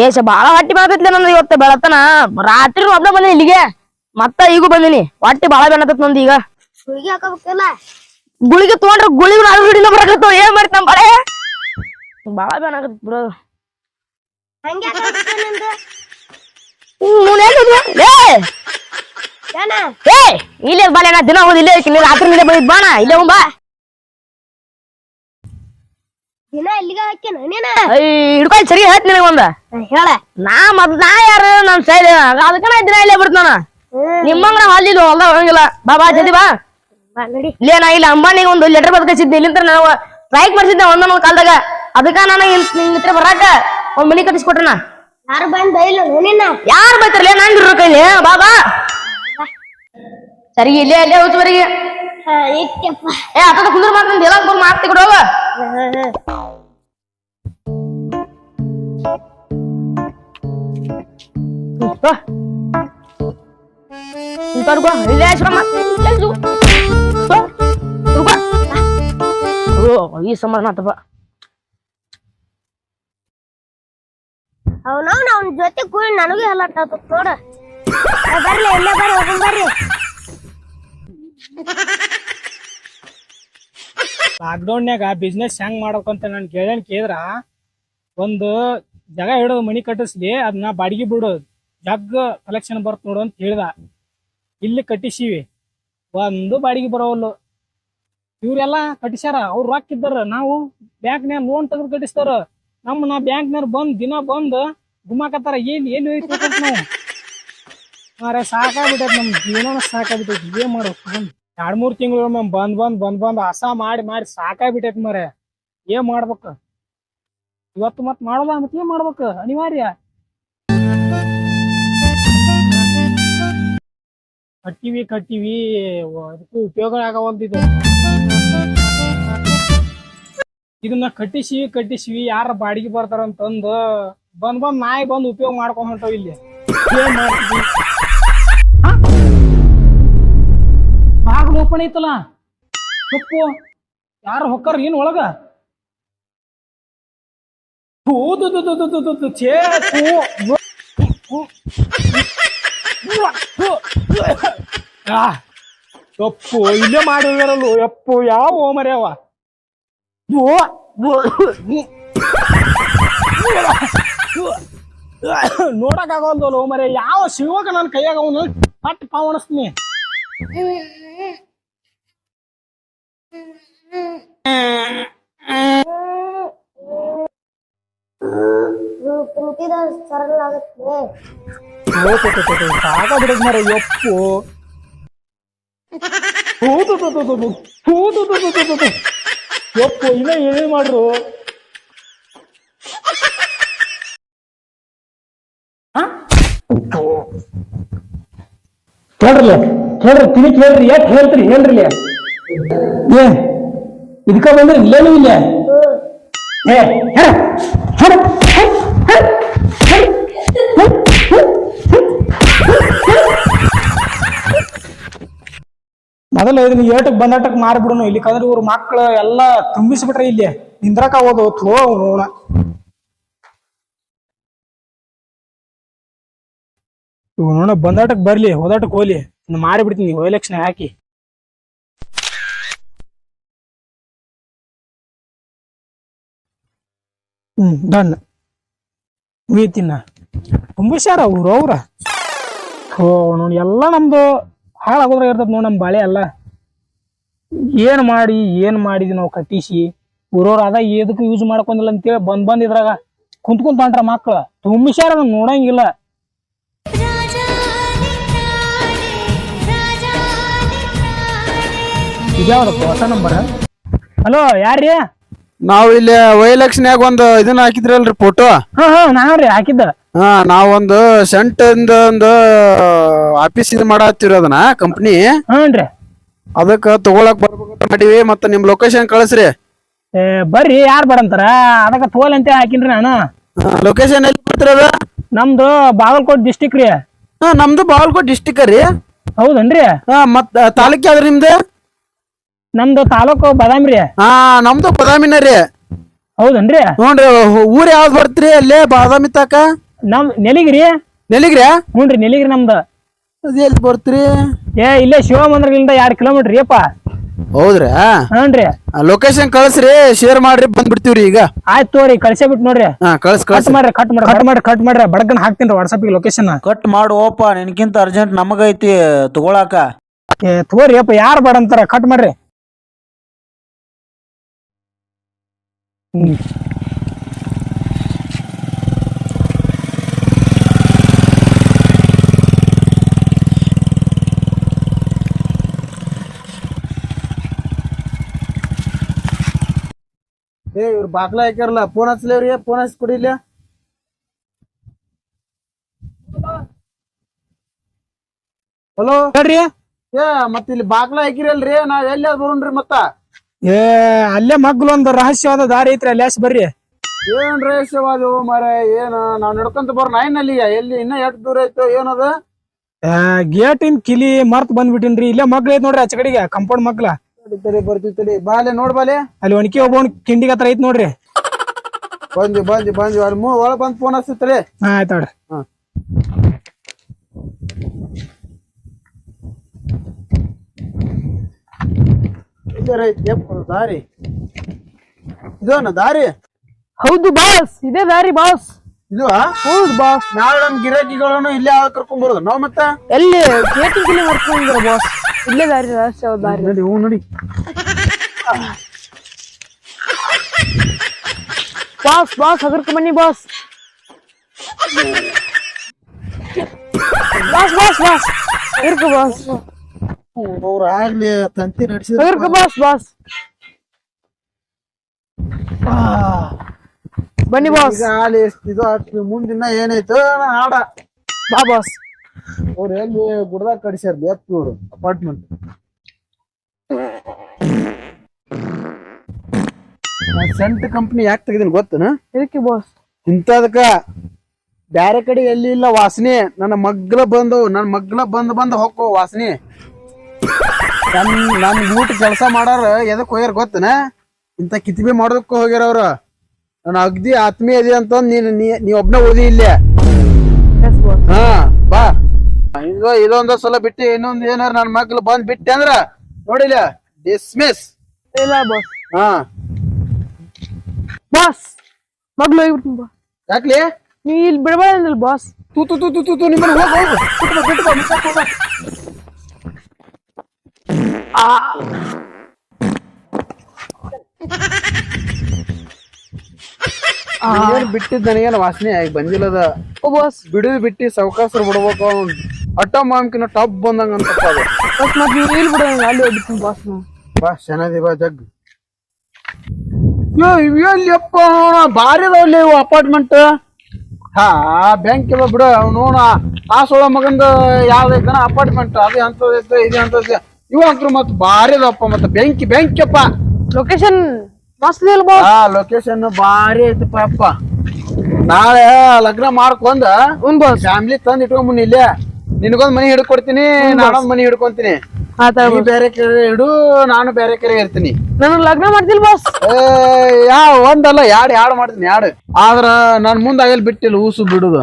ಏಸ ಬಾಳ ಹೊಟ್ಟಿ ಮಾಡತೈತ್ಲೆ ನಂದು ಇವತ್ತ ಬೆಳತನ. ರಾತ್ರಿ ಒಬ್ಬ ಬಂದಿನಿ ಇಲ್ಲಿಗೆ. ಮತ್ತ ಈಗೂ ಬಂದಿನಿ. ಹೊಟ್ಟಿ ಬಾಳ ಬೆಳತೈತಿ ನಂದು ಈಗ. ಗುಳಿಗೆ ಹಾಕೋಬೇಕಲ್ಲ ಗುಳಿಗೆ ತಗೊಂಡ್ರೆ ಗುಳಿಗೆ ನಾನು ಹಿಡಿನ ಬರಕತ್ತಾವ ಏನ್ ನಮ್ಮ ಬಳೆ? ಬಾಳ ಬೇನಾಗತ್ ಬ್ರೋ ಹಂಗೆ ಏ! ಇಲ್ಲೇ ಬಾಳೆ ನಾ ದಿನ ಹೋದ ಇಲ್ಲೇ ರಾತ್ರಿ ಇಲ್ಲೇ ಬಂದಿದ್ ಬಾಣ ಇಲ್ಲೇ ಹೋಗ ಬಾ. ದಿನ ಇಲ್ಲಿಗೆ ಹಾಕ್ಯನ? ನೀನ? ಹಿಡ್ಕೊಂಡು ಸರಿ ಹೇಳ್ತೀನಿ ನಿನಗೆ ಒಂದ. ಹೇಳ. ನಾ ಮತ್ ನಾ ಯಾರು ನಮ್ ಸೈಡ್? ಅದಕ್ಕ ನಾ ದಿನ ಇಲ್ಲೇ ಬಿಡ್ತಾನ ನಿಮ್ಮಂಗ ನಾ ಹೊಲ್ದಿಲ್ಲ ಹೊಲ್ದ ಹೋಗಂಗಿಲ್ಲ. ಬಾ ಬಾ ಜಲ್ದಿ ಬಾ. ಬಾ ಇಲ್ಲೇ ನಾ ಇಲ್ಲ ಅಂಬಾನಿಗೆ ಒಂದು ಲೆಟರ್ ಬದಕಿಸಿದ್ದೆ ಇಲ್ಲಿಂದ ನಾವು ಸ್ಟ್ರೈಕ್ ಮಾಡಿಸಿದ್ದೆ ಒಂದೊಂದು ಕಾಲದಾಗ. ಅದಕ್ಕ ನಾನು ನಿನ್ನ ಬರಕ ಒಂದ್ ಮನಿ ಕಟ್ಟಿಸ್ಕೊಟ್ರನ ಯಾರು ಬಂದ್ ನಿನ್ನ. ಯಾರು ಬೈತಾರಲ್ಲ ನಾನು ಇರೋ ಕೈಲಿ ಬಾ. ಬಾ. ಸರಿ ಇಲ್ಲೇ ಅಲ್ಲೇ ಹೋಗ್ತವರಿಗೆ ಏ ಆಟ ಕುಂದ್ರ ಮಾಡ್ತೀನಿ ಎಲ್ಲ ಬಂದು ಮಾಡ್ತಿ. Ba. Rupa. Oh, ಈ ಸಮಾನ ಆತ ಬಾ ಅವನವ್ನ ಅವನ ಜೊತೆ ಕೂಡಿ ನನಗೂ ಎಲ್ಲ ಆತ ನೋಡ. ಬರ್ಲಿ ಇಲ್ಲೇ ಬರ್ರಿ ಬರ್ರಿ ಲಾಕ್ಡೌನ್ಯಾಗ ಬಿಸ್ನೆಸ್ ಹೆಂಗ್ ಮಾಡ್ಬೇಕಂತ ನಾನು ಕೇಳೇನ್ ಕೇಳಿದ್ರ, ಒಂದು ಜಾಗ ಹಿಡೋದು ಮನಿ ಕಟ್ಟಿಸ್ಲಿ ಅದನ್ನ ಬಾಡಿಗೆ ಬಿಡು, ಜಗ್ ಕಲೆಕ್ಷನ್ ಬರ್ತ ನೋಡು ಅಂತ ಹೇಳ್ದ. ಇಲ್ಲಿ ಕಟ್ಟಿಸಿವಿ. ಒಂದು ಬಾಡಿಗೆ ಬರೋವಲ್ಲು. ಇವ್ರೆಲ್ಲ ಕಟ್ಟಿಸ್ಯಾರ, ಅವ್ರು ರೊಕ್ಕ ಇದ್ದಾರ ನಾವು ಬ್ಯಾಂಕ್ನ್ಯಾಗ ಲೋನ್ ತೆಗೆದು ಕಟ್ಟಿಸ್ತಾರ. ನಮ್ಮ ನಾ ಬ್ಯಾಂಕ್ ಬ್ಯಾಂಕ್ನಾರ ಬಂದ್ ದಿನ ಬಂದ್ ಗುಮಾಕತ್ತಾರ ಏನ್ ಏನು ನಾವು? ಮಾರೆ ನಮ್ ಜೀವನ ಸಾಕಾಗ್ಬಿಟ್ಟೈತಿ. ಏನ್ ಮಾಡ್ಬೇಕು? ಎರಡ್ ಮೂರ್ ತಿಂಗಳು ಬಂದ್ ಬಂದ್ ಬಂದ್ ಬಂದ್ ಹಸ ಮಾಡಿ ಮಾಡಿ ಸಾಕಾಗ್ಬಿಟ್ಟೈತಿ ಮರೆ ಏನ್ ಮಾಡ್ಬೇಕು? ಇವತ್ತು ಮತ್ ಮಾಡೋದ ಮತ್ ಏನ್ ಮಾಡ್ಬೇಕು? ಅನಿವಾರ್ಯ. ಕಟ್ಟಿವಿ ಕಟ್ಟಿವಿ ಅದಕ್ಕೂ ಉಪಯೋಗ ಆಗವಲ್ದು ಇದು. ಇದನ್ನ ಕಟ್ಟಿಸಿವಿ ಕಟ್ಟಿಸಿವಿ, ಯಾರ ಬಾಡಿಗೆ ಬರ್ತಾರ ಅಂತಂದು ಬಂದ್ ಬಂದ್ ನಾಯಿ ಬಂದ್ ಉಪಯೋಗ ಮಾಡ್ಕೊಂಡ್ ಹೊಂಟವ್ ಇಲ್ಲಿ. ಏನ್ ಮಾಡ್ತಿದ್ವಿ ಓಪನ್ ಐತಲ್ಲ? ತಪ್ಪು ಯಾರು ಹೊಕ್ಕಾರ ಏನ್ ಒಳಗ? ಆ, ಯಪ್ಪು ಇಲ್ಲೇ ಮಾಡಿ ಹೋಗ್ಯಾರಲ್ಲು ಯಪ್ಪು ಯಾವ ಮರ್ಯಾವ ನೋಡಕ್ ಆಗೋಲ್ದಲ್ಲ ಮರೆ ಯಾವ ಶಿವಕ ನನ್ನ ಕೈಯಾಗ ಅವನು? ಪಟ್ ಪಾವಣಿಸ್ತೀನಿ. ಕುಂತಿದ ಸರಳ ಆಗುತ್ತೆ ಯಪ್ಪು ಇನ್ನ ಏನೇ ಮಾಡ್ರು ಹೇಳ್ರಲ್ಲ ಹೇಳ್ರಿ ತಿಳಿ ಕೇಳ್ರಿ ಯಾಕೆ ಹೇಳ್ತೀರಿ ಹೇಳ್ರಿ ಏ ಇದಕ್ಕ ಬಂದ್ರೆ ಇಲ್ಲೇನು ಇಲ್ಲ ಏ ಹೇಳ ಹೇಳ ಮೊದಲು ಇದನ್ನ ಏಟಕ್ ಬಂದಾಟಕ್ ಮಾರ್ಬಿಡೋನು. ಇಲ್ಲಿ ಕಂದ್ರೆ ಇವ್ರ ಮಕ್ಳು ಎಲ್ಲ ತುಂಬಿಸ್ಬಿಟ್ರೆ ಇಲ್ಲಿ ನಿಂದ್ರಕ ಆಗೋದು ಥೋ ನೋಡ ಇವ್ ನೋಡ ಬಂದಾಟಕ್ ಬರ್ಲಿ, ಹೋದಾಟಕ್ ಹೋಲಿ ಮಾರಿ ಮಾರಿಬಿಡ್ತೀನಿ ಎಲೆಕ್ಷನ್ ಹಾಕಿ. ಹ್ಮ್, ಡನ್. ಮುಗಿತೀನ ತುಂಬಿಸ್ಯಾರ ಅವ್ರು ಅವ್ರ? ಹೋ, ನೋಡಿ ಎಲ್ಲ ನಮ್ದು ಹಾಳಾಗೋದ್ರಾಗ ಇರ್ತದೆ ನೋಡಿ ನಮ್ಮ ಬಾಳೆ ಅಲ್ಲ ಏನು ಮಾಡಿ, ಏನು ಮಾಡಿದ್ವಿ ನಾವು ಕಟ್ಟಿಸಿ ಊರವ್ರು ಅದ ಏದಕ್ಕೆ ಯೂಸ್ ಮಾಡ್ಕೊಂಡಿಲ್ಲ ಅಂತೇಳಿ ಬಂದ್ ಬಂದ್ ಇದ್ರಾಗ ಕುಂತ್ ಅಂಟ್ರ ಮಕ್ಳು. ತುಂಬಿಸ್ಯಾರ ನೋಡಂಗಿಲ್ಲ. ಇದ್ಯಾವ್ದಪ್ಪ ಹೊಸ ನಂಬರ್ ಹಲೋ, ಯಾರ್ರಿ? ನಾವ್ ಇಲ್ಲಿ ವೈಲಕ್ಷನ್ಯಾಗ ಒಂದು ಇದನ್ನ ಹಾಕಿದ್ರಲ್ರಿ ಫೋಟೋ ಹಾ ಹಾ ನಾವ್ರಿ ಹಾಕಿದ್ದ. ಹಾ ನಾವೊಂದು ಸೆಂಟ್ ಒಂದು ಆಫೀಸ್ ಇದು ಮಾಡತ್ತೀವ್ರಿ ಅದನ್ನ ಕಂಪ್ನಿ ಹ್ಞೂನ್ರಿ ಅದಕ್ಕ ತಗೊಳಕ್ ಬರ್ಬೇಕಂತ ಮಾಡೀವಿ ಮತ್ತ ನಿಮ್ ಲೊಕೇಶನ್ ಕಳಿಸ್ರಿ. ಏ ಬರ್ರಿ ಯಾರ್ ಬರಂತಾರ? ಅದಕ್ಕ ತೋಲ್ ಅಂತ ಹಾಕಿನ್ರಿ ನಾನು. ಲೊಕೇಶನ್ ಎಲ್ಲಿ ಬರ್ತೀರ ಅದ? ನಮ್ದು ಬಾಗಲಕೋಟ್ ಡಿಸ್ಟಿಕ್ ರೀ. ಹಾ ನಮ್ದು ಬಾಗಲಕೋಟ್ ಡಿಸ್ಟಿಕ್ ರೀ. ಹೌದನ್ರಿ? ಹಾ ಮತ್ ತಾಲೂಕ್ ಯಾವ್ದ್ರಿ ನಿಮ್ದು? ನಮ್ದು ತಾಲೂಕು ಬದಾಮಿ ರೀ. ಹಾ ನಮ್ದು ಬಾದಾಮಿನ ರೀ. ಹೌದನ್ರಿ? ನೋಡ್ರಿ ಊರ್ ಯಾವ್ದು ಬರ್ತ್ರಿ ಅಲ್ಲೇ ಬಾದಾಮಿ ತಾಕ? ನಮ್ ನೆಲಿಗಿರಿ ನೆಲಿಗ್ರಿ? ಹ್ಞೂನ್ರಿ ನೆಲಿಗಿರಿ ನಮ್ದು. ಅದ್ ಎಲ್ಲಿ ಬರ್ತ್ರಿ? ಏ ಇಲ್ಲೇ ಶಿವಮಂದಿರದಿಂದ ಎರಡ್ ಕಿಲೋಮೀಟರ್ ರೀಪ್ಪ ಹೌದ್ರಿ? ಹ್ಞೂನ್ರಿ ಲೊಕೇಶನ್ ಕಳ್ಸ್ರಿ ಶೇರ್ ಮಾಡ್ರಿ ಬಂದ್ಬಿಡ್ತೀವ್ರಿ ಈಗ. ಆಯ್ತು ತೋರಿ ಕಳ್ಸೇ ಬಿಟ್ಟು ನೋಡ್ರಿ. ಹಾ ಕಳ್ಸ್ ಕಟ್ ಕಳ್ಸ್. ಮಾಡ್ರಿ ಕಟ್ ಮಾಡ್ರಿ ಕಟ್ ಮಾಡ್ರಿ ಕಟ್ ಮಾಡ್ರಿ ಬಡಗನ್ ಹಾಕ್ತೀನಿ ವಾಟ್ಸಪ್ಗೆ ಲೊಕೇಶನ್ ಕಟ್ ಮಾಡುವಪ್ಪ ನಿನ್ಕಿಂತ ಅರ್ಜೆಂಟ್ ನಮಗೈತಿ ತಗೊಳಾಕ. ಏ ತೋರಿ ಅಪ್ಪ ಯಾರು ಬೇಡ ಅಂತಾರ ಕಟ್ ಮಾಡ್ರಿ. ಏ ಇವ್ರು ಬಾಗ್ಲ ಹಾಕ್ಯಾರಲ್ಲ ಫೋನ್ ಹಚ್ಲೇವ್ರಿ ಫೋನ್ ಹಚ್ಚಿ ಕುಡಿಲ್ಲ ಹಲೋ ಹೇಳ್ರಿ. ಏ ಮತ್ತೆ ಇಲ್ಲಿ ಬಾಗ್ಲ ಹಾಕಿರಲ್ರಿ ನಾವ್ ಎಲ್ಲಿ ಬರೋಣ್ರಿ ಮತ್ತ? ಏ ಅಲ್ಲೇ ಮಗ್ಲು ಒಂದು ರಹಸ್ಯವಾದ ದಾರಿ ಐತ್ರಿ ಅಲ್ಲಿ ಬರ್ರಿ? ಏನ್ ರಹಸ್ಯವಾದವು ಮರ ಏನ? ನಾವ್ ನಡ್ಕೊಂತ ಬರ್ ನಾಯಿನಲ್ಲಿ ಎಲ್ಲಿ? ಇನ್ನ ಎಷ್ಟು ದೂರ ಐತೋ ಏನದ ಗೇಟಿನ್ ಕಿಲಿ ಮರ್ತ್ ಬಂದ್ಬಿಟ್ಟಿನ್ರಿ ಇಲ್ಲೇ ಮಗ್ಲ ಐತ್ ನೋಡ್ರಿ ಆಚೆ ಕಡೆಗೆ ಕಂಪೌಂಡ್ ಮಗ್ಲ ತಡಿ ಬರ್ತೀವಿ ತಡಿ. ಬಾಲೆ ನೋಡ್ ಬಾಲೆ ಅಲ್ಲಿ. ಒಣಕಿ ಒಬ್ಬ ಕಿಂಡಿಗೆ ಹತ್ರ ಐತ್ ನೋಡ್ರಿ. ಬಂದಿ ಬಂದಿ ಬಂದಿ ಅಲ್ಲಿ ಮೂ ಒಳಗ್ ಬಂದ್ ಫೋನ್ ಹಚ್ತರಿ ಹಾ. ಆಯ್ತ್ ನೋಡ್ರಿ ದಾರಿ. ಇದೋನ ದಾರಿ? ಹೌದು ಬಾಸ್ ಇದೇ ದಾರಿ ಬಾಸ್. ಇದು ಹೌದು ಬಾಸ್. ನಾಳೆ ನಮ್ ಗಿರಾಕಿಗಳನ್ನು ಇಲ್ಲೇ ಕರ್ಕೊಂಡ್ ಬರೋದು. ನಾವ್ ಮತ್ತ? ಎಲ್ಲಿ ಗೇಟಿಂಗ್ ಕಿಲಿ ಮಾಡ್ಕೊಂಡಿದ್ರ ಬಾಸ್? ಇಲ್ಲೇ ದಾರಿ ರಹಸ್ಯವಾದ ದಾರಿ. ನಡಿ ಹ್ಞೂ ನಡಿ. ಬಾಸ್ ಬಾಸ್ ಹಗರ್ಕ ಬನ್ನಿ boss. Boss boss boss. ಹಗರ್ಕ boss. ಅವ್ರ ಆಗ್ಲಿ ತಂತಿ ನಡೆಸಿದ್ರು ಬಾಸ್ ಬಾಸ್. ಬನ್ನಿ ಬಾಸ್. ಆಲಿ ಎಷ್ಟ್ ಇದು ಆಯ್ತು ಮುಂದಿನ ಏನೈತು ಹಾಡ. ಬಾ ಬಾಸ್. ಅವ್ರು ಎಲ್ಲಿ ಗುಡ್ದಾಗ ಕಡಿಸ್ಯಾರ ಬೇತ್ ಇವ್ರು ಅಪಾರ್ಟ್ಮೆಂಟ್ ಸೆಂಟ್ ಕಂಪ್ನಿ ಯಾಕೆ ತೆಗ್ದಿನ ಗೊತ್ತನ? ಇದಕ್ಕೆ ಬಾಸ್. ಇಂಥದಕ್ಕ ಬ್ಯಾರೆ ಕಡೆ ಎಲ್ಲಿ ಇಲ್ಲ ವಾಸನೆ. ನನ್ನ ಮಗ್ಲ ಬಂದವು ನನ್ನ ಮಗ್ಲ ಬಂದ್ ಬಂದ್ ಹೋಗೋ ವಾಸನೆ. ನನ್ ನಮ್ ಊಟ ಕೆಲಸ ಮಾಡಾರ ಎದಕ್ ಹೋಗ್ಯಾರ ಗೊತ್ತನ? ಇಂತ ಕಿತ್ಬಿ ಮಾಡೋದಕ್ಕ ಹೋಗ್ಯಾರ ಅವ್ರ. ನಾನು ಅಗ್ದಿ ಆತ್ಮೀಯ ಇದೆ ಅಂತ ನೀನ್ ನೀ- ಒಬ್ನ ಓದಿ ಇಲ್ಲೇ. ಹಾ ಬಾ. ಇದು ಇದೊಂದ ಸಲ ಬಿಟ್ಟು ಇನ್ನೊಂದ್ ಏನಾರ ನನ್ ಮಗ್ಳು ಬಂದ್ ಬಿಟ್ಟೆ ಅಂದ್ರ ನೋಡಿಲ್ಲ ಡಿಸ್ಮಿಸ್ ಇಲ್ಲ ಬಾಸ್ ಹಾ. ಬಾಸ್ ಮಗ್ಳು ಹೋಗ್ಬಿಡ್ತೀನಿ ಬಾ. ಯಾಕ್ಲಿ? ನೀ ಇಲ್ಲಿ ಬಿಡಬೇಡ ಅಂದಿಲ್ಲ ಬಾಸ್ ತೂ ತೂ ತೂ ತೂ ತೂ ನಿಮ್ಮ ನಿಮ್ಮನ್ನ ಹೋಗ್ ಬಿಟ್ಟು ಬಾ, ಬಿಟ್ಟು ಬಾ. ಏನ್ ಬಿಟ್ಟಿದ್ ನನಗೇನು ವಾಸನೆ? ಆಗಿ ಬಂದಿಲ್ಲದ. ಓ ಬಾಸ್ ಬಿಡುದು ಬಿಟ್ಟು ಸಾವಕಾಸರು ಬಿಡ್ಬೇಕು ಅವ್ನು. ಅಟ್ಟ ಮಾಮ್ಕಿನ ಟಾಪ್ ಬಂದಂಗ ಅಂತ ಅದು. ನೀವು ಇಲ್ಲಿ ಬಿಡೋಣ ಅಲ್ಲಿ ಹೋಗ್ಬಿಡ್ತೀನಿ ಬಾಸ್ ನಾವು ಬಾ ಚೆನ್ನಾದಿ ಬಾ ಜಗ್. ಯೋ ಇವೆಲ್ಲಪ್ಪ ಭಾರಿ ಅದಾವಲ್ಲಿ ಇವು ಅಪಾರ್ಟ್ಮೆಂಟ್ ಹಾ ಬ್ಯಾಂಕ್ ಇಲ್ಲ ಬಿಡು ಅವ್ನು ನೋಡ ಆ ಸೋಳ ಮಗಂದ ಯಾವ್ದೈತನ ಅಪಾರ್ಟ್ಮೆಂಟ್ ಅದೇ ಅಂತದೈತೆ ಇದೆ ಅಂತದ ಇವು ಅಂತ್ರು ಮತ್ ಭಾರಿ ಅದಾವಪ್ಪ ಮತ್ತ ಬೆಂಕಿ ಬೆಂಕಿಯಪ್ಪ. ಲೊಕೇಶನ್ ಮಸ್ತ್ ಇಲ್ಲ ಆ ಲೊಕೇಶನ್ ಬಾರಿ ಐತಪ್ಪ ಅಪ್ಪ ನಾಳೆ ಲಗ್ನ ಮಾಡ್ಕೊಂಡ ಉನ್ ಫ್ಯಾಮಿಲಿ ತಂದ್ ಇಟ್ಕೊಂಡ್ ಇಲ್ಲೇ. ನಿನಗೊಂದ್ ಮನಿ ಹಿಡ್ಕೊಡ್ತೀನಿ ನಾನೊಂದ್ ಮನಿ ಹಿಡ್ಕೊಂತೀನಿ. ಆತ ನೀ ಬೇರೆ ಕಡೆ ಇಡು ನಾನು ಬೇರೆ ಕಡೆ ಇರ್ತೀನಿ. ನನಗ್ ಲಗ್ನ ಮಾಡ್ತಿಲ್ ಬಾಸ್ ಏ, ಯಾ ಒಂದಲ್ಲ ಯಾಡ್ ಯಾಡ್ ಮಾಡ್ತೀನಿ ಯಾಡ್. ಆದ್ರ ನನ್ ಮುಂದ ಆಗಲ್ ಬಿಟ್ಟಿಲ್ಲ ಊಸು ಬಿಡುದು.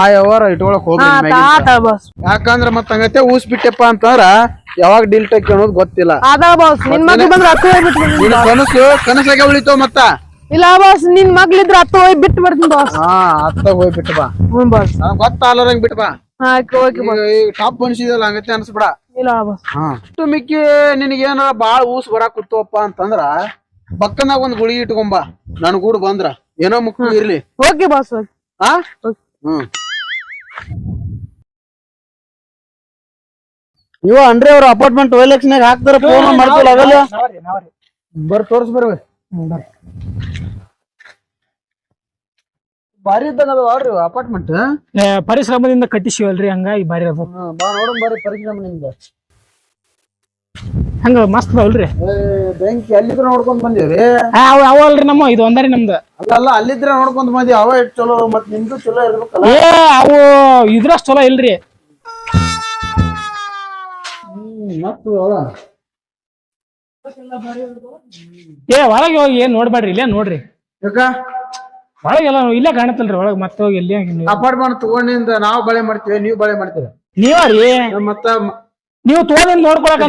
ಆ ಅವರ ಇಟ್ಕೊಳಕ್ ಹೋಗ್ಬೇಡ ಆತ ಆತ ಬಾಸ್ ಯಾಕಂದ್ರ ಮತ್ತ ಹಂಗತೆ ಊಸ್ ಬಿಟ್ಟೆಪ್ಪ ಅಂತಂದ್ರ ಯಾವಾಗ ಡೀಲ್ ಟೆಕ್ ಅನ್ನೋದು ಗೊತ್ತಿಲ್ಲ. ಆತ ಬಾಸ್ ನಿನ್ ಮಗ್ಳು ಬಂದ್ರ ಹತ್ತು ಹೋಗಿ ಬಿಟ್ಟು ಕನಸು ಕನಸಾಗೆ ಉಳಿತಾವ ಮತ್ತ? ಇಲ್ಲ ಬಾಸ್ ನಿನ್ ಮಗ್ಳಿದ್ರೆ ಹತ್ತು ಹೋಗಿ ಬಿಟ್ಟು ಬರ್ತೀನಿ ಬಾಸ್ ಹಾ ಅತ್ತ ಹೋಗಿ ಬಿಟ್ಟು ಬಾ. ಹ್ಞೂ ಬಾಸ್ ಗೊತ್ತ ಗೊತ್ತಾಗಲಾರಂಗ್ ಬಿಟ್ಟು ಬಾ. ಹಾ ಓಕೆ ಬಾಸ್ ಟಾಪ್ ಅನ್ಸಿದಲ್ಲ ಹಂಗತ್ತೆ ಅನ್ಸ್ಬಿಡ. ಇಲ್ಲ ಬಾಸ್ ಹಾ. ಇಷ್ಟು ಮಿಕ್ಕಿ ನಿನಗೇನಾರ ಬಾಳ ಊಸ್ ಬರಾಕ್ ಕುತ್ತೋಪ್ಪ ಅಂತಂದ್ರ ಬಕ್ಕನಾಗ ಒಂದ್ ಗುಳಿಗೆ ಇಟ್ಕೊಂಬ ನನ್ ಕೂಡ ಬಂದ್ರ. ಏನೋ ಮುಕ್ಕು ಇರ್ಲಿ. ಓಕೆ ಬಾಸ್ ಆ? ಹ್ಮ್. ಇವ ಅಂದ್ರೆ ಅವ್ರ ಅಪಾರ್ಟ್ಮೆಂಟ್ ಎಲೆಕ್ಷನ್ ಹಾಕ್ತಾರ ಫೋನ್ ಮಾಡ್ತಿಲ್ಲ ಅವೆಲ್ಲ ಬರ್ ತೋರ್ಸ್ ಬರ್ರಿ. ಭಾರಿ ಇದ್ದಂಗ ಅದಾವ ಅವ್ರಿ ಅಪಾರ್ಟ್ಮೆಂಟ್ ಏ, ಪರಿಶ್ರಮದಿಂದ ಕಟ್ಟಿಸಿವಲ್ರಿ ಹಂಗಾಗಿ ಬಾರಿ ಅದ ಬಾ ನೋಡಮ್ ಬರ್ರಿ ಪರಿಶ್ರಮ ನಿಮ್ದು ಹಂಗ ಮಸ್ತ್ ಅದಾವಲ್ರಿ ಬೆಂಕಿ ಅಲ್ಲಿದ್ರ ನೋಡ್ಕೊಂಡ್ ಬಂದಿವ್ರಿ? ಆ, ಅವ ಅವಲ್ರಿ ನಮ್ಮ ಇದು ಒಂದರಿ ನಮ್ದು. ಅಲ್ಲ ಅಲ್ಲಿದ್ರ ನೋಡ್ಕೊಂಡ್ ಬಂದಿ ಅವ ಎಷ್ಟ್ ಚಲೋ ಮತ್ ನಿಮ್ದು ಚಲೋ ಇರ್ಬೇಕಲ್ಲ. ಏ ಅವು ಇದ್ರಷ್ಟು ಚಲೋ ಇಲ್ರಿ. ಮತ್ತು ಏ ಒಳಗೆ ಹೋಗಿ ಏನ್ ನೋಡ್ಬೇಡ್ರಿ ಇಲ್ಲೇ ನೋಡ್ರಿ. ಯಾಕ? ಒಳಗೆಲ್ಲ ಇಲ್ಲೇ ಕಾಣತ್ತಲ್ರಿ ಒಳಗ್ ಮತ್ತೆ ಹೋಗಿ ಎಲ್ಲಿ ಅಪಾರ್ಟ್ಮೆಂಟ್ ತಗೊಂಡಿಂದ ನಾವ್ ಬಳೆ ಮಾಡ್ತೀವಿ ನೀವ್ ಬಳೆ ಮಾಡ್ತೀರ? ನೀವ ರೀ? ಮತ್ತ ನೀವು ತೋಳಿನ ನೋಡ್ಕೊಳಕ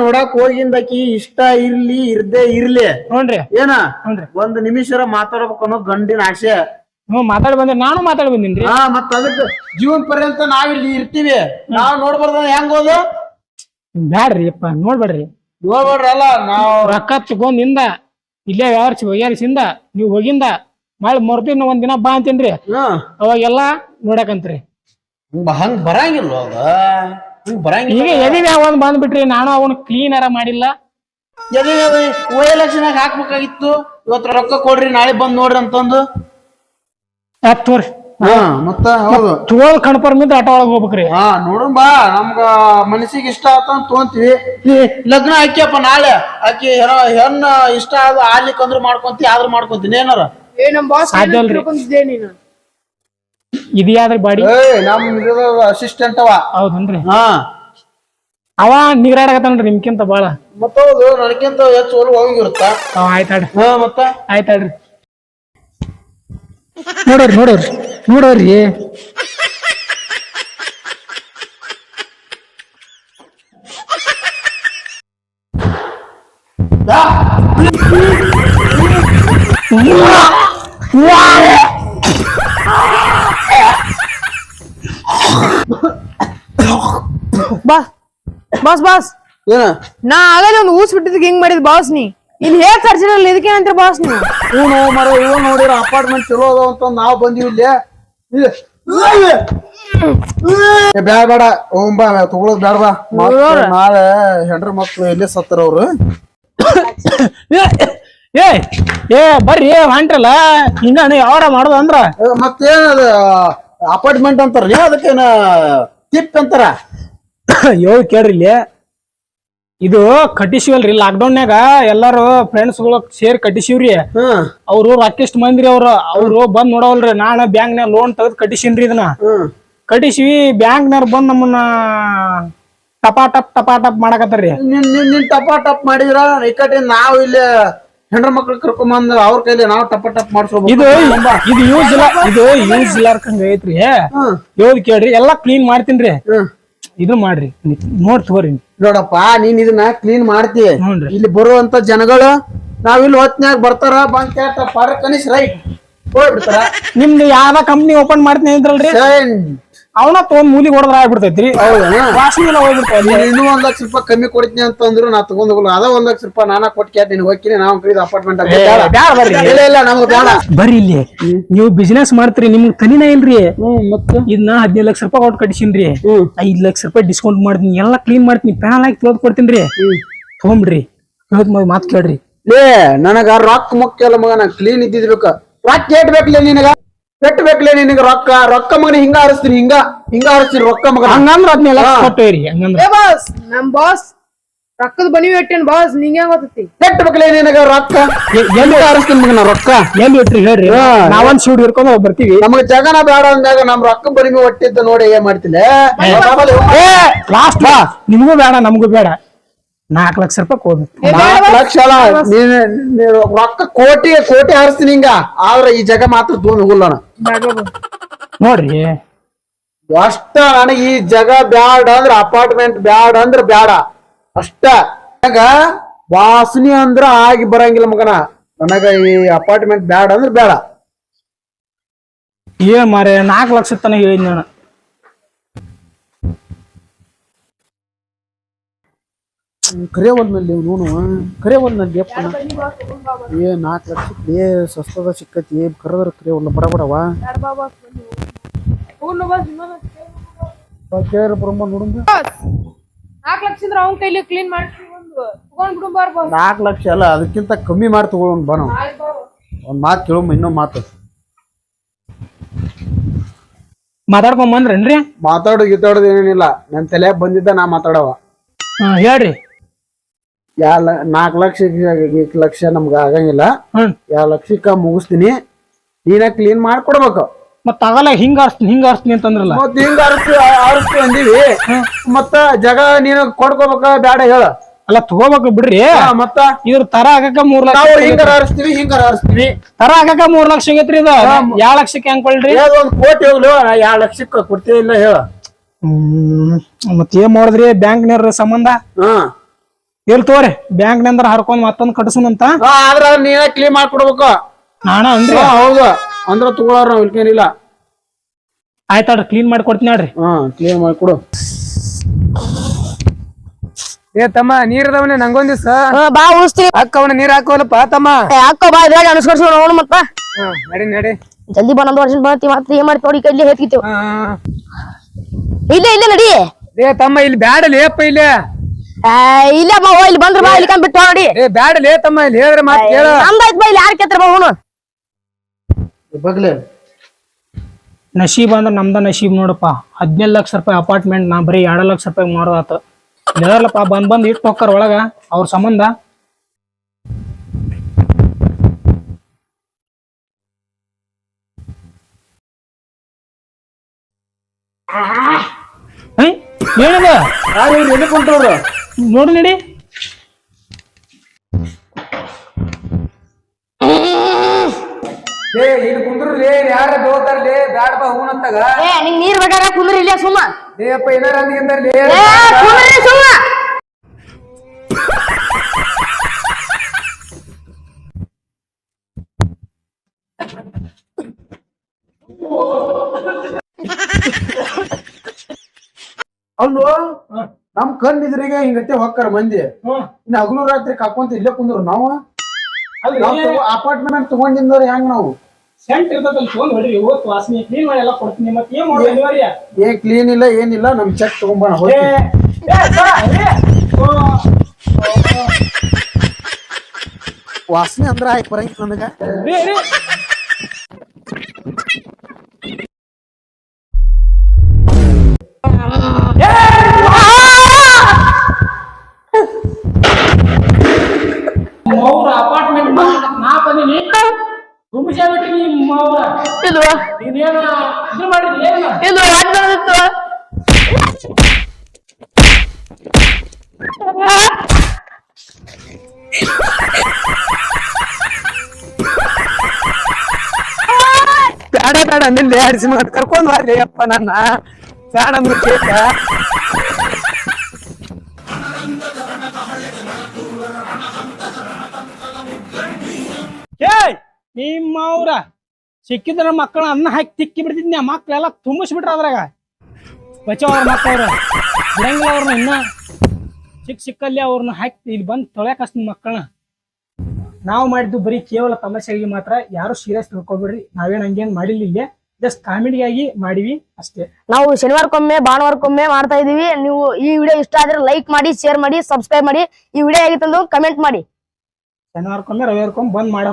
ನೋಡಕ್ ಹೋಗಿಂದಕಿ ಇಷ್ಟ ಇರ್ಲಿ ಇರ್ದೇ ಇರ್ಲಿ. ನೋಡ್ರಿ ಏನ. ಒಂದ್ ನಿಮಿಷ ಮಾತಾಡ್ಬೇಕು ಅನ್ನೋ ಗಂಡಿನ ಆಸೆ. ನೀವು ಮಾತಾಡಿ ಬಂದೆ ನಾನು ಮಾತಾಡಿ ಬಂದಿನ್ರಿ. ಹಾ ಮತ್ತ ಅದಕ್ಕೆ ಜೀವನ ಪರ್ಯಂತ ನಾವಿಲ್ಲಿ ಇರ್ತೀವಿ. ನಾವ್ ನೋಡ್ಬಾರ್ದ ಹೆಂಗ್ ಹೋದು? ಬ್ಯಾಡ್ರಿ ಅಪ್ಪ ನೋಡ್ಬೇಡ್ರಿ. ನೋಡ್ಬೇಡ್ರಲ್ಲ ನಾವು ರೊಕ್ಕ ತಗೊಂದಿಂದ ಇಲ್ಲೇ ವ್ಯವಹಾರ ಬಗೆಹರಿಸಿಂದ ನೀವು ಹೋಗಿಂದ ಮಳೆ ಮರ್ದಿನ ಒಂದ್ ದಿನ ಬಾ ಅಂತೇನ್ರಿ. ಅವಾಗೆಲ್ಲ ನೋಡಕಂತ್ರಿ. ಹಂಗ್- ಬರಂಗಿಲ್ಲ ಅದ ಹಂಗ್ ಬರಂಗಿಲ್ಲ. ಈಗ ಎದಿ ಒಂದ್ ಬಂದ್ಬಿಟ್ರಿ ನಾನು ಅವನು ಕ್ಲೀನ್ ಅರ ಮಾಡಿಲ್ಲ. ಓ ಎಲೆಕ್ಷನ್ ಹಾಕ್ಬೇಕಾಗಿತ್ತು. ಇವತ್ತು ರೊಕ್ಕ ಕೊಡ್ರಿ ನಾಳೆ ಬಂದ್ ನೋಡ್ರಿ ಅಂತಂದು. ಆತ್ ತೋರಿ. ಹಾ ಮತ್ತ ಹೌದು. ತಗೋಳ್ ಕಣ್ಪರ್ಮ್ ಇದ್ರ ಆಟ ಒಳಗ್ ಹೋಗ್ಬೇಕ್ರಿ. ಹಾ ನೋಡೋಣ ಬಾ ನಮ್ಗ ಮನಸ್ಸಿಗೆ ಇಷ್ಟ ಆತ ಅಂತ ತೊಗೊಂತೀವಿ ಲಗ್ನ ಹಾಕಿಯಪ್ಪ ನಾಳೆ. ಆಕಿ ಹೆಣ ಹೆಣ್ಣ ಇಷ್ಟ ಆದ ಆಲಿಕ್ ಅಂದ್ರ ಮಾಡ್ಕೊಂತಿ ಆದ್ರೂ ಮಾಡ್ಕೊಂತೀನಿ. ಏನಾರ? ಸಾಧ್ಯ ಅಲ್ರಿ. ಇದ್ಯಾದ್ರಿ ಬಾಡಿ? ಏಯ್ ನಮ್ ಅಸಿಸ್ಟೆಂಟ್ ಅವ. ಹೌದನ್ರಿ? ಹಾ. ಅವ ನಿಗ್ರಾಡಕತ್ತಾನ್ರಿ ನಿಮ್ಕಿಂತ ಬಾಳ. ಮತ್ತ ಹೌದು ನನಗಿಂತ ಹೆಚ್ಚು ಒಲವು ಹೋಗಿರುತ್ತ. ಅವ ಆಯ್ತಾಡ್ರಿ ಹಾ ಮತ್ತ? ಆಯ್ತಾಡ್ರಿ ನೋಡೋರಿ ನೋಡೋರಿ. ನೋಡೋರಿ ಬಾಸ್ ಬಾಸ್ ಬಾಸ್. ಏನ? ನಾ ಆಗಲೇ ಒಂದು ಊಸ್ ಬಿಟ್ಟಿದ್ದಕ್ಕೆ ಹಿಂಗ್ ಮಾಡಿದ್ ಬಾಸ್ ನೀ. ಇಲ್ಲಿ ಹೇಗ್ ಇದಕ್ಕೆ ಅಂತ ಬಾಸ್ ನೀವು? ಇವನು ಮರ ಇವ್ ನೋಡಿರ ಅಪಾರ್ಟ್ಮೆಂಟ್ ಚಲೋ ಅದಾವ ಅಂತ ನಾವ್ ಬಂದಿವಿ ಇಲ್ಲಿ. ಬೇಡ ಹೋಗ್ ಬಾ ತಗೊಳೋದ್ ಬ್ಯಾಡ ಬಾ. ಮತ್ತ್ ನಾಳೆ ಹೆಂಡ್ರ ಮಕ್ಳು ಎಲ್ಲಿ ಸತ್ತಾರ ಅವ್ರು? ಏ ಏ ಬರ್ರಿ ಹಂಟ್ರಲ್ಲ? ಇನ್ನ ಯಾವಾರ ಮಾಡೋದು ಅಂದ್ರ? ಮತ್ತೇನ ಮತ್ತೇನದ ಅಪಾರ್ಟ್ಮೆಂಟ್ ಅಂತಾರ ಅದಕ್ಕೇನ ಟಿಪ್ ಅಂತಾರ? ಯೋ ಕೇಳ್ರಿ ಇಲ್ಲಿ. ಇದು ಕಟ್ಟಿಸಿವಲ್ರಿ ಲಾಕ್ಡೌನ್ಯಾಗ ಎಲ್ಲಾರು ಫ್ರೆಂಡ್ಸ್ಗಳು ಸೇರಿ ಕಟ್ಟಿಸಿವ್ರಿ. ಅವ್ರು ರಾಕೇಶ್ ಮಂದಿರಿ ಅವ್ರ ಅವ್ರು ಬಂದ್ ನೋಡವಲ್ರಿ ನಾನ ಬ್ಯಾಂಕ್ನ್ಯಾಗ ಲೋನ್ ತೆಗೆದು ಕಟ್ಟಿಸಿನ್ರಿ ಇದನ್ನ. ಕಟ್ಟಿಸಿವಿ ಬ್ಯಾಂಕ್ ಬ್ಯಾಂಕ್ನಾರ ಬಂದ್ ನಮ್ಮನ್ನ ಟಪಾ ಟಪ್ ಟಪಾ ಟಪ್ ಮಾಡಕತ್ತಾರ್ರಿ. ನಿನ್ ನಿನ್ ನಿನ್ ಟಪ ಟಪ್ ಮಾಡಿದ್ರ ನಾವು ನಾವ್ ಇಲ್ಲಿ ಹೆಂಡ್ರ ಮಕ್ಳು ಕರ್ಕೊಂಬಂದ್ ಅವ್ರ ಕೈಲಿ ನಾವು ಟಪ ಟಪ್ ಮಾಡ್ಸ್ಕೊಬೇಕು ಇದು ಇದು ಯೂಸ್ ಇಲ್ಲ ಇದು ಯೂಸ್ ಇಲ್ಲಾರ್ಕಂಗ ಐತ್ರಿ. ಕೇಳ್ರಿ ಎಲ್ಲಾ ಕ್ಲೀನ್ ಮಾಡ್ತೀನ್ರಿ. ಇದು ಮಾಡ್ರಿ ನೋಡ್ ತಗೋರಿ. ನೋಡಪ್ಪ ನೀನ್ ಇದನ್ನ ಕ್ಲೀನ್ ಮಾಡ್ತಿ. ಹ್ಞೂನ್ರಿ. ಇಲ್ಲಿ ಬರುವಂತ ಜನಗಳು ನಾವ್ ಇಲ್ಲಿ ಹೊತ್ನ್ಯಾಗ ಬರ್ತಾರ ಬಂದ್ ಕೇಳ್ತಾರ ಪಾರ ಕನಿಸ್ ರೈಟ್ ಹೋಗ್ಬಿಡ್ತಾರ. ನಿಮ್ದು ಯಾವ ಕಂಪ್ನಿ ಓಪನ್ ಮಾಡ್ತೀನಿ ಅಂದ್ರಲ್ರಿ? ಅವನ ತಗೊಂಡ್ ಮೂಲಿ ಹೊಡೆದ್ರ ಆಗ್ಬಿಡ್ತೈತ್ರಿ ವಾಸನೆ ಎಲ್ಲ ಇನ್ನೂ ಒಂದ್ ಲಕ್ಷ ರೂಪಾಯಿ ಕಮ್ಮಿ ಕೊಡ್ತೀನಿ ಅಂತಂದ್ರು ನಾ ತಗೊಂಡ್ ಹೋಗಲ್ಲ. ಅದ ಒಂದ್ ಲಕ್ಷ ರೂಪಾಯಿ ನಾನಾ ಕೊಟ್ಟು ಕೇಳ್ತೀನಿ ನಿನ್ ಹೋಗ್ತೀನಿ ನಾವು ಕರೀದ ಅಪಾರ್ಟ್ಮೆಂಟ್ ಬ್ಯಾಡ ಬರ್ರಿ. ಇಲ್ಲ ಇಲ್ಲ ನಮ್ಗೆ ಬೇಡ ಬರ್ರಿ ಇಲ್ಲಿ. ನೀವು ಬಿಸ್ನೆಸ್ ಮಾಡ್ತೀರಿ ನಿಮ್ಗೆ ತಲಿನ ಇಲ್ರಿ. ಮತ್ತೆ? ಇದನ್ನ ಹದಿನೈದು ಲಕ್ಷ ರೂಪಾಯಿ ಕೊಟ್ಟು ಕಟ್ಟಿಸಿನ್ರಿ. ಐದ್ ಲಕ್ಷ ರೂಪಾಯಿ ಡಿಸ್ಕೌಂಟ್ ಮಾಡ್ತೀನಿ ಎಲ್ಲಾ ಕ್ಲೀನ್ ಮಾಡ್ತೀನಿ ಪ್ಯಾನಲ್ ಹಾಕಿ ತೊಳ್ದ್ ಕೊಡ್ತೀನಿ ತಗೊಂಬಿಡ್ರಿ. ಮಾತು ಕೇಳ್ರಿ. ಲೇ ನನಗ ರೊಕ್ಕ ಮುಖ್ಯ ಅಲ್ಲ ಮಗ ನಾ ಕ್ಲೀನ್ ಇದ್ದಿದ್ಬೇಕ ರೊಕ್ಕ ಏಟ್ ಬೇಕಾ ನಿನಗ. ಎಟ್ ಬೇಕಲೇ ನಿನಗ ರೊಕ್ಕ ರೊಕ್ಕ ಮಗನ ಹಿಂಗ ಹರಿಸ್ತೀನಿ ಹಿಂಗ ಹಿಂಗ ಹರಿಸ್ತೀನಿ ರೊಕ್ಕ ಮಗ ಹಂಗಂದ್ರ ಹದಿನೈದು ಕೊಟ್ಟೇರಿ ಹಂಗಂದ್ರ. ಏ ಬಾಸ್ ನಮ್ ಬಾಸ್ ರೊಕ್ಕದ ಬನಿ ಇಟ್ಟೇನ್ ಬಾಸ್ ನಿಂಗೆ ಗೊತ್ತೈತಿ? ಎಟ್ ಬೇಕಲೇ ನಿನಗ ರೊಕ್ಕ. ಎಲ್ಲಿ ಹರಿಸ್ತೀನಿ ಮಗನ ರೊಕ್ಕ? ಎಲ್ಲಿ ಇಟ್ರಿ ಹೇಳ್ರಿ. ನಾವೊಂದ್ ಶೂಟ್ ಹಿಡ್ಕೊಂಡು ಹೋಗ್ ಬರ್ತೀವಿ. ನಮಗ ಜಗನ ಬೇಡ ಅಂದಾಗ ನಮ್ ರೊಕ್ಕ ಬನಿ ಒಟ್ಟಿದ್ದ ನೋಡಿ ಏನ್ ಮಾಡ್ತಿಲ್ಲ ಏ ಲಾಸ್ಟ್ ನಿಮ್ಗೂ ಬೇಡ ನಮಗೂ ಬೇಡ. ನಾಲ್ಕು ಲಕ್ಷ ರೂಪಾಯಿ ಕೊಡು. ನಾಲ್ಕು ಲಕ್ಷ ಅಲ್ಲ ನೀನ್ ನೀನ್ ರೊಕ್ಕ ಕೋಟಿ ಕೋಟಿ ಹರಿಸ್ತೀನಿ ಹಿಂಗ ಆದ್ರೆ ಈ ಜಗ ಮಾತ್ರ ತೊಗೊಂಡ್ ಹೋಗಲ್ಲ ನೋಡ್ರಿ. ಅಷ್ಟ ನನಗೆ ಈ ಜಗ ಬ್ಯಾಡ ಅಂದ್ರ ಅಪಾರ್ಟ್ಮೆಂಟ್ ಬ್ಯಾಡ ಅಂದ್ರ ಬ್ಯಾಡ. ಅಷ್ಟ. ನನಗ ವಾಸನಿ ಅಂದ್ರ ಆಗಿ ಬರಂಗಿಲ್ಲ ಮಗನ. ನನಗ ಈ ಅಪಾರ್ಟ್ಮೆಂಟ್ ಬ್ಯಾಡ ಅಂದ್ರ ಬ್ಯಾಡ. ಏನ್ ಮಾರೆ ನಾಲ್ಕು ಲಕ್ಷ ತನಕ ಹೇಳಿದ್ ನಾನು. ಕರೆ ಒಂದ್ನಲ್ಲಿ ನೋನು ಕರೆ ಒಂದ್ನಲ್ಲಿ ಅಪ್ಪ ಏ ನಾಲ್ಕು ಲಕ್ಷ ಏ ಸಸ್ತದ ಸಿಕ್ಕತಿ ಏ ಕರೆದ್ರ ಕರೆ ಒಂದು ಬಡ ಬಡವ. ಕೇಳ್ರ ಬರಮ್ಮ ನಾಲ್ಕು ಲಕ್ಷ ಅಂದ್ರೆ ಅವ್ನ ಕೈಲಿ ಕ್ಲೀನ್ ಮಾಡ್ತೀವಿ ತಗೊಂಡ್ ಬಿಡುಂಬಾರ್ ಬಾಸ್. ನಾಲ್ಕು ಲಕ್ಷ ಅಲ್ಲ ಅದಕ್ಕಿಂತ ಕಮ್ಮಿ ಮಾಡಿ ತಗೊಳ್ಳೋಣ ಬಾ ನಾವು. ಒಂದ್ ಮಾತು ಕೇಳಮ್ಮ ಇನ್ನೊಂದ್ ಮಾತು. ಮಾತಾಡ್ಕೊಂಡ್ ಬಂದ್ರೇನ್ರಿ? ಮಾತಾಡೋ ಗೀತಾಡೋದು ಏನೇನಿಲ್ಲ. ನನ್ನ ತಲೆ ಬಂದಿದ್ದ ನಾ ಮಾತಾಡವ. ಹಾ ಹೇಳ್ರಿ. ಯಾ ನಾಲ್ಕು ಲಕ್ಷ ಲಕ್ಷ ನಮ್ಗ ಆಗಂಗಿಲ್ಲ. ಹ್ಮ್. ಯಾ ಲಕ್ಷಕ್ಕ ಮುಗಿಸ್ತೀನಿ. ನೀನ ಕ್ಲೀನ್ ಮಾಡ್ಕೊಡ್ಬೇಕು. ಮತ್ತ ಆಗಲ್ಲ ಹಿಂಗ ಆರ್ಸ್ತೀನಿ ಹಿಂಗ ಆರ್ಸ್ತೀನಿ ಅಂತಂದ್ರಲ್ಲ. ಮತ್ ಹಿಂಗ ಅರಸ್ತಿ ಅಂದಿವಿ. ಮತ್ತ ಜಗ ನೀನ ಕೊಡ್ಕೋಬೇಕ ಬ್ಯಾಡ ಹೇಳ. ಅಲ್ಲ ತಗೋಬೇಕು ಬಿಡ್ರಿ. ಮತ್ತ. ಇದ್ರ ತರ ಆಗಕ ಮೂರ್ ಲಕ್ಷ ಹಿಂಗಾರ. ಹರಿಸ್ತೀವಿ ಹಿಂಗಾರ ಹರಿಸ್ತೀವಿ ತರ ಆಗಕ ಮೂರ್ ಲಕ್ಷ ಆಗೈತ್ರಿ ಇದು. ಯಾವ ಲಕ್ಷಕ್ಕೆ ಹೆಂಗ್ ಕೊಡ್ರಿ ಏನ್ ಒಂದ್ ಕೋಟಿ ಹೋಗ್ಲು ಯಾವ ಲಕ್ಷಕ್ಕ ಲಕ್ಷಕ್ಕೆ ಕೊಡ್ತೀವಿ ಇಲ್ಲ ಹೇಳ. ಹ್ಮ್ ಮತ್ ಏನ್ ಮಾಡಿದ್ರಿ? ಬ್ಯಾಂಕ್ನವ್ರ ಸಂಬಂಧ? ಹಾ. ಇಲ್ ತಗೋರಿ ಬ್ಯಾಂಕ್ ನಂದ್ರ ಹರ್ಕೊಂಡ್ ಮತ್ತೊಂದ್ ಕಟ್ಸುನಂತ ಹಾ, ಆದ್ರ ನೀನೇ ಕ್ಲೀನ್ ಮಾಡ್ಕೊಡ್ಬೇಕು. ನಾಣ ಅಂದ್ರಿ? ಹೌದು. ಅಂದ್ರ ತಗೊಳಾರ ನಾವ್ ಇಲ್ಕೇನಿಲ್ಲ. ಆಯ್ತಾಡ್ರಿ ಕ್ಲೀನ್ ಮಾಡ್ಕೊಡ್ತೀನಿ ನೋಡ್ರಿ ಹಾ ಕ್ಲೀನ್ ಮಾಡ್ಕೊಡು. ಏ ತಮ್ಮ ನೀರ್ ನಂಗೊಂದ್ ನಂಗೊಂದಿಸ ಹಾ, ಬಾ ಉಸ್ತಿ ಅಕ್ಕವನ ನೀರ್ ಹಾಕೋಲಪ್ಪ ತಮ್ಮ. ಯಾಕೋ ಬಾ ಇದ್ರಾಗ ಅನುಸರಿಸೋಣ ನೋಡು ಮತ್ತ. ಹಾ, ನಡಿ ನಡಿ. ಜಲ್ದಿ ಬಂದ್ ವರ್ಷ ಬರ್ತಿ ಮತ್ತೆ ಏನ್ ಮಾಡಿ ತೋಡಿ ಕೈಲಿ ಹೇತ್ಕಿತ್ತೇವ್ ಇಲ್ಲ ಇಲ್ಲ ನಡಿ. ಏ ತಮ್ಮ ಇಲ್ಲಿ ಬ್ಯಾಡಲಿ ಅಪ್ಪ ಇಲ್ಲಿ. ಆ, ಇಲ್ಲೇ ಬಾ ಇಲ್ಲಿ ಬಂದ್ರ ಬಾ ಇಲ್ಲಿ ಬಿಟ್ಟು ನೋಡಿ. ಏ ಬ್ಯಾಡಲಿ ತಮ್ಮ ಇಲ್ಲಿ ಹೇಳಿದ್ರೆ ಮಾತ್ ಕೇಳ. ನಮ್ದಾಯ್ತು ಬಾ ಇಲ್ಲಿ ಯಾರು ಕೇತ್ರ ಬಾ ಹುನು ಬಗ್ಲೆ. ನಶೀಬ್ ಅಂದ್ರ ನಮ್ದ ನಶೀಬ್ ನೋಡಪ್ಪ. ಹದಿನೇಳು ಲಕ್ಷ ರೂಪಾಯಿ ಅಪಾರ್ಟ್ಮೆಂಟ್ ನಾ ಬರೀ ಎರಡು ಲಕ್ಷ ರೂಪಾಯಿ ಮಾಡೋದಾತ ಇದಾರಲ್ಲಪ್ಪ ಬಂದ್ ಬಂದ್ ಇಟ್ಟು ಹೋಗ್ತಾರ ಒಳಗ ಅವ್ರ ಸಂಬಂಧ. ಏನಿದೆ? ಯಾರು ಎದಕ್ ಹೊಂಟವ್ರು ನೋಡಿ ನಡಿ. ಏ ಇಲ್ಲಿ ಕುಂದ್ರಲಿ ಯಾರ ಬ್ಯಾಡ ಬಾ ಏ ನಿಂಗ್ ನೀರ್ ಬೇಕಾಗ ಕುಂದ್ರಿ ಇಲ್ಲೇ ಸುಮ್ಮ. ಏ ಅಪ್ಪ ಏನಾರ ಅಂದಿಗಿಂದರ್ಲಿ ಏ ಕುಂದ್ರಿ ಸುಮ್ಮ. ಅಲ್ಲು ನಮ್ ಕಣ್ ಇದ್ರಿಗೆ ಹಿಂಗತ್ತೆ ಹೊಕ್ಕಾರ ಮಂದಿ. ಇನ್ನ ಹಗಲು ರಾತ್ರಿ ಕಾಕೊಂತ ಇಲ್ಲೇ ಕುಂದ್ರು ನಾವು? ಅಪಾರ್ಟ್ಮೆಂಟ್ ತಗೊಂಡಿಂದ್ರ ಹೆಂಗ್ ನಾವು? ಸೆಂಟ್ ಇರ್ತದಲ್ಲ ಫೋನ್ ಇವತ್ತು ವಾಸನೆ ಕ್ಲೀನ್ ಮಾಡಿ ಎಲ್ಲ ಕೊಡ್ತೀನಿ. ಮತ್ತೆ ಏನ್ ಏ ಕ್ಲೀನ್ ಇಲ್ಲ ಏನಿಲ್ಲ ನಮ್ ಚೆಕ್ ತಗೊಂಬಣ ಹೋಗಿ. ವಾಸನೆ ಅಂದ್ರ ಆಯ್ತು ಬರಂಗಿಲ್ಲ ನನಗ. ಅವ್ರ ಅಪಾರ್ಟ್ಮೆಂಟ್ ನಾ ಬಂದಿನಿ ತುಂಬಿಸ ಬಿಟ್ರಿ ನಿಮ್ಮ ಅವ್ರ ಇಲ್ವಾ ನೀನೇನ ಇದು ಮಾಡಿದ್ರಿ ಏನ ಇಲ್ವಾ ಅಡ್ಡ ಬಂದಿತ್ತು ಬೇಡ ಬೇಡ ನಿಲ್ಲಿ ಹರಿಸಿ ಮಾಡ್ ಕರ್ಕೊಂಡ್ ಬರ್ಲಿ ಅಪ್ಪ ನನ್ನ ಬೇಡ ಅಂದ್ರೆ ಕೇಳ ಏಯ್ ನಿಮ್ಮ ಅವ್ರ ಸಿಕ್ಕಿದ್ರ ಮಕ್ಕಳ ಅನ್ನ ಹಾಕಿ ತಿಕ್ಕಿ ಬಿಡ್ತಿದ್ನ ಮಕ್ಕಳೆಲ್ಲ ಮಕ್ಳೆಲ್ಲ ತುಂಬಿಸ್ಬಿಟ್ರ ಅದ್ರಾಗ. ಬಚಾವ್ ಅವ್ರ ಮಕ್ಕಳವ್ರ ಬಿಡಂಗಿಲ್ಲ ಅವ್ರನ್ನ ಇನ್ನ. ಸಿಕ್ಕ ಸಿಕ್ಕಲ್ಲಿ ಅವ್ರನ್ನ ಹಾಕಿ ಇಲ್ಲಿ ಬಂದು ತೊಳೆಯಕಸ್ ನಿಮ್ ಮಕ್ಕಳನ್ನ. ನಾವು ಮಾಡಿದ್ದು ಬರೀ ಕೇವಲ ತಮಾಷೆಗೆ ಮಾತ್ರ ಯಾರು ಸೀರಿಯಸ್ ತಿಳ್ಕೊಬಿಡ್ರಿ. ನಾವೇನ್ ಹಂಗೇನ್ ಮಾಡಿಲ್ಲ ಇಲ್ಲೇ. ಜಸ್ಟ್ ಕಾಮಿಡಿಯಾಗಿ ಮಾಡಿವಿ ಅಷ್ಟೇ. ನಾವು ಶನಿವಾರಕ್ಕೊಮ್ಮೆ ಭಾನುವಾರಕ್ಕೊಮ್ಮೆ ಮಾಡ್ತಾ ಇದೀವಿ. ನೀವು ಈ ವಿಡಿಯೋ ಇಷ್ಟ ಆದ್ರೆ ಲೈಕ್ ಮಾಡಿ ಶೇರ್ ಮಾಡಿ ಸಬ್ಸ್ಕ್ರೈಬ್ ಮಾಡಿ. ಈ ವಿಡಿಯೋ ಆಗಿತ್ತಂದು ಕಮೆಂಟ್ ಮಾಡಿ. ಶನಿವಾರಕ್ಕೊಮ್ಮೆ ರವಿವಾರಕ್ಕೊಮ್ಮೆ ಬಂದ್ ಮಾಡಿ